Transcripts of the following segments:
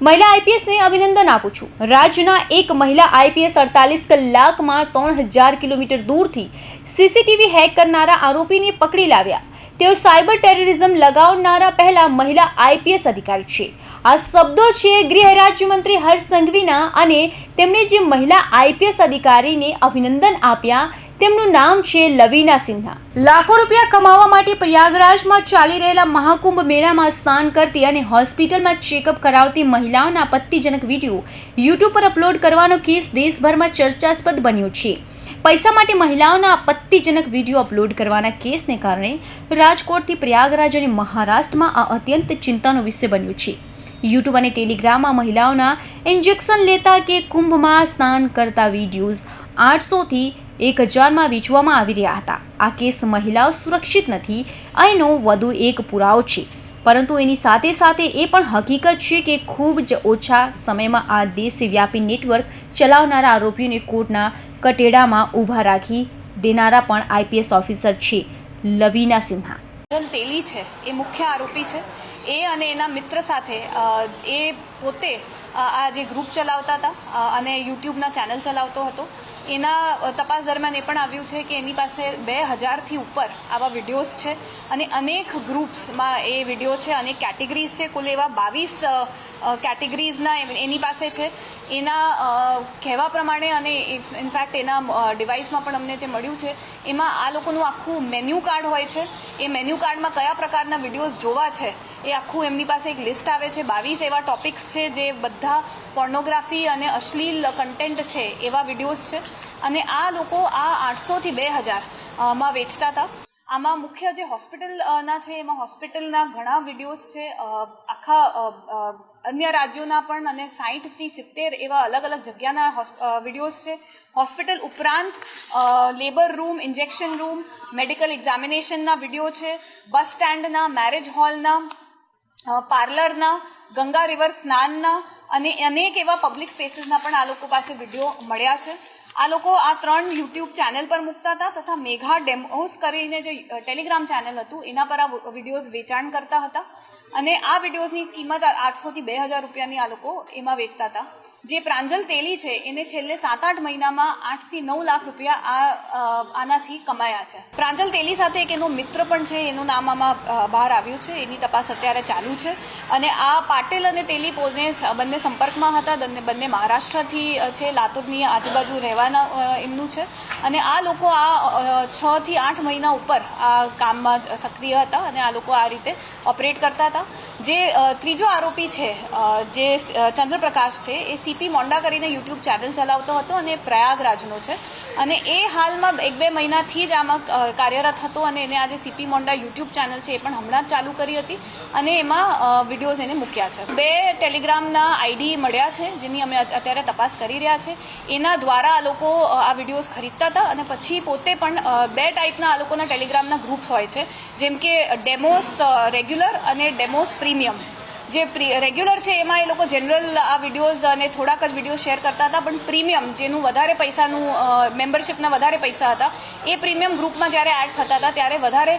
મહિલા આઈપીએસને અભિનંદન આપું છું. રાજ્યના એક મહિલા આઈપીએસ અડતાલીસ કલાકમાં ત્રણ હજાર કિલોમીટર દૂરથી સીસીટીવી હેક કરનારા આરોપીને પકડી લાવ્યા. તેઓ સાયબર ટેરરિઝમ લગાવનારા પહેલા મહિલા આઈપીએસ અધિકારી છે. આ શબ્દો છે ગૃહ રાજ્યમંત્રી હર્ષ સંઘવીના અને તેમણે જે મહિલા આઈપીએસ અધિકારીને અભિનંદન આપ્યા તેમનું નામ છે લવીના સિન્હા. લાખો રૂપિયા કમાવા માટે પ્રયાગરાજમાં ચાલી રહેલા મહાકુંભ મેળામાં સ્નાન કરતી અને હોસ્પિટલમાં ચેકઅપ કરાવતી મહિલાઓના આપત્તિજનક વીડિયો યુટ્યુબ પર અપલોડ કરવાનો કેસ દેશભરમાં ચર્ચાસ્પદ બન્યો છે. પૈસા માટે મહિલાઓના આપત્તિજનક વીડિયો અપલોડ કરવાના કેસને કારણે રાજકોટથી પ્રયાગરાજ અને મહારાષ્ટ્રમાં આ અત્યંત ચિંતાનો વિષય બન્યો છે. યુટ્યુબ અને ટેલિગ્રામમાં મહિલાઓના ઇન્જેક્શન લેતા કે કુંભમાં સ્નાન કરતા વિડીયોઝ આઠસોથી એક હજારમાં વેચવામાં આવી રહ્યા હતા. આ કેસ મહિલાઓ સુરક્ષિત નથી અહીંનો વધુ એક પુરાવો છે. પરંતુ એની સાથે સાથે એ પણ હકીકત છે કે ખૂબ જ ઓછા સમયમાં આ દેશવ્યાપી નેટવર્ક ચલાવનારા આરોપીઓને કોર્ટના કટેડામાં ઊભા રાખી દેનારા પણ આઈપીએસ ઓફિસર છે, લવીના સિન્હા. તેલી છે, એ મુખ્ય આરોપી છે. એ અને એના મિત્ર સાથે એ પોતે આ જે ગ્રુપ ચલાવતા હતા અને યુટ્યુબના ચેનલ ચલાવતો હતો. એના તપાસ દરમિયાન એ પણ આવ્યું છે કે એની પાસે બે હજારથી ઉપર આવા વિડીયોઝ છે અને અનેક ગ્રુપ્સમાં એ વીડિયો છે, અનેક કેટેગરીઝ છે. કુલ એવા બાવીસ કેટેગરીઝના એની પાસે છે. એના કહેવા પ્રમાણે અને ઇનફેક્ટ એના ડિવાઇસમાં પણ અમને જે મળ્યું છે, એમાં આ લોકોનું આખું મેન્યુ કાર્ડ હોય છે. એ મેન્યુ કાર્ડમાં કયા પ્રકારના વિડીયોઝ જોવા છે, એ આખું એમની પાસે એક લિસ્ટ આવે છે. બાવીસ એવા ટોપિક્સ છે જે બધા પોર્નોગ્રાફી અને અશ્લીલ કન્ટેન્ટ છે એવા વિડીયોઝ છે. અને આ લોકો આ આઠસોથી બે હજારમાં વેચતા હતા. આમાં મુખ્ય જે હોસ્પિટલના છે, એમાં હોસ્પિટલના ઘણા વિડીયોઝ છે આખા અન્ય રાજ્યોના પણ અને સાહીઠથી સિત્તેર એવા અલગ અલગ જગ્યાના વિડીયોઝ છે. હોસ્પિટલ ઉપરાંત labour room, injection room, medical એક્ઝામિનેશનના video છે, બસ સ્ટેન્ડના, મેરેજ હોલના પાર્લરના, ગંગા રિવર સ્નાનના અને અનેક એવા પબ્લિક સ્પેસીસના પણ આ લોકો પાસે વીડિયો મળ્યા છે. આ લોકો આ ત્રણ યુટ્યુબ ચેનલ પર મૂકતા હતા તથા મેઘા ડેમોસ કરીને જે ટેલિગ્રામ ચેનલ હતું, એના પર આ વિડીયોઝ વેચાણ કરતા હતા. અને આ વિડીયોઝની કિંમત આઠસોથી બે હજાર રૂપિયાની આ લોકો એમાં વેચતા હતા. જે પ્રાંજલ તેલી છે, એને છેલ્લે સાત આઠ મહિનામાં આઠથી નવ લાખ રૂપિયા આ આનાથી કમાયા છે. પ્રાંજલ તેલી સાથે એક એનો મિત્ર પણ છે, એનું નામ આમાં બહાર આવ્યું છે, એની તપાસ અત્યારે ચાલુ છે. અને આ પાટેલ અને તેલી પોતે બંને સંપર્કમાં હતા, બંને મહારાષ્ટ્રથી છે, લાતુરની આજુબાજુ રહેવાના એમનું છે. અને આ લોકો આ છથી આઠ મહિના ઉપર આ કામમાં સક્રિય હતા અને આ લોકો આ રીતે ઓપરેટ કરતા હતા. જે ત્રીજો આરોપી છે જે ચંદ્રપ્રકાશ છે, એ સીપી મોંડા કરીને યુટ્યુબ ચેનલ ચલાવતો હતો અને પ્રયાગરાજનો છે. અને એ હાલમાં એક બે મહિનાથી જ આમાં કાર્યરત હતો અને એને આજે સીપી મોંડા યુટ્યુબ ચેનલ છે એ પણ હમણાં જ ચાલુ કરી હતી અને એમાં વિડીયોઝ એને મૂક્યા છે. બે ટેલિગ્રામના આઈડી મળ્યા છે, જેની અમે અત્યારે તપાસ કરી રહ્યા છે. એના દ્વારા આ લોકો આ વિડીયોઝ ખરીદતા હતા અને પછી પોતે પણ બે ટાઈપના આ લોકોના ટેલિગ્રામના ગ્રુપ્સ હોય છે. જેમ કે ડેમોસ રેગ્યુલર અને ડેમોસ પ્રીમિયમ જે રેગ્યુલર છે એમાં એ લોકો જનરલ આ વિડીયોઝ અને થોડાક જ વીડિયો શેર કરતા હતા પણ પ્રીમિયમ જેનું વધારે પૈસાનું મેમ્બરશિપના વધારે પૈસા હતા એ પ્રીમિયમ ગ્રુપમાં જ્યારે એડ થતા હતા ત્યારે વધારે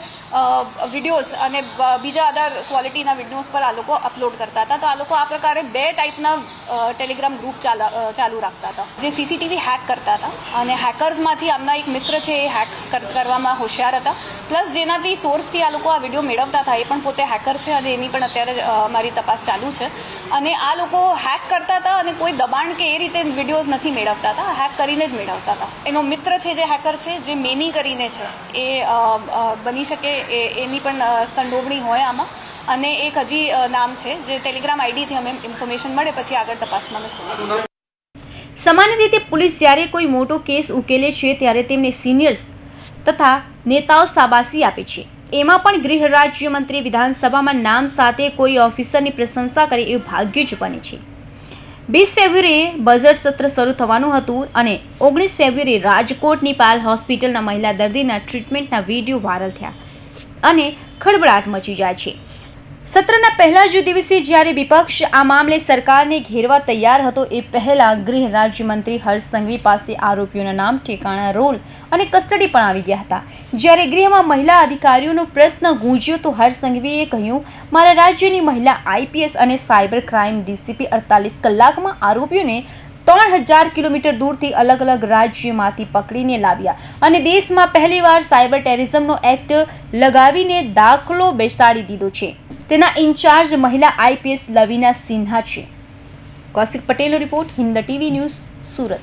વિડીયોઝ અને બીજા અધર ક્વોલિટીના વિડીયોઝ પર આ લોકો અપલોડ કરતા હતા. તો આ લોકો આ પ્રકારે બે ટાઈપના ટેલિગ્રામ ગ્રુપ ચાલા- રાખતા હતા. જે સીસીટીવી હેક કરતા હતા અને હેકર્સમાંથી આમના એક મિત્ર છે એ હેક કરવામાં હોશિયાર હતા. પ્લસ જેનાથી સોર્સથી આ લોકો આ વીડિયો મેળવતા હતા એ પણ પોતે હેકર છે અને એની પણ અત્યારે અ, અમારી તપાસ ચાલુ છે. અને આ લોકો હેક કરતા હતા અને કોઈ દબાણ કે એ રીતે વિડીયોઝ નથી મેળવતા હતા. હેક કરીને જ મેળવતા હતા. એનો મિત્ર છે જે હેકર છે જે મેની કરીને છે એ બની શકે એ એની પણ સંડોવણી હોય આમાં. અને એક હજી નામ છે જે ટેલિગ્રામ આઈડીથી અમે ઇન્ફોર્મેશન મળે પછી આગળ તપાસમાં ખોલીશું સામાન્ય રીતે પોલીસ જ્યારે કોઈ મોટો કેસ ઉકેલે છે ત્યારે તેમને સિનિયર્સ તથા નેતાઓ શાબાશી આપે છે. એમાં પણ ગૃહ રાજ્યમંત્રી વિધાનસભામાં નામ સાથે કોઈ ઓફિસરની પ્રશંસા કરે એવું ભાગ્ય જ બને છે. વીસ ફેબ્રુઆરીએ બજેટ સત્ર શરૂ થવાનું હતું અને ઓગણીસ ફેબ્રુઆરીએ રાજકોટની પાલ હોસ્પિટલના મહિલા દર્દીના ટ્રીટમેન્ટના વીડિયો વાયરલ થયા અને ખળબળાટ મચી જાય છે. સત્રના પહેલા જ દિવસે જ્યારે વિપક્ષ આ મામલે સરકારને ઘેરવા તૈયાર હતો, એ પહેલા ગૃહ રાજ્યમંત્રી હર્ષ સંઘવી પાસે આરોપીઓના નામ, ઠેકાણા, રોલ અને કસ્ટડી પણ આવી ગયા હતા. જ્યારે ગૃહમાં મહિલા અધિકારીઓનો પ્રશ્ન ગુંજ્યો, તો હર્ષ સંઘવીએ કહ્યું, મારા રાજ્યની મહિલા આઈપીએસ અને સાયબર ક્રાઇમ ડીસીપી અડતાલીસ કલાકમાં આરોપીઓને ત્રણ હજાર કિલોમીટર દૂરથી અલગ અલગ રાજ્યમાંથી પકડીને લાવ્યા અને દેશમાં પહેલીવાર સાયબર ટેરરિઝમનો એક્ટ લગાવીને દાખલો બેસાડી દીધો છે. તેના ઇન્ચાર્જ મહિલા આઈપીએસ લવિના સિન્હા છે. કૌશિક પટેલનો report Hind TV news Surat.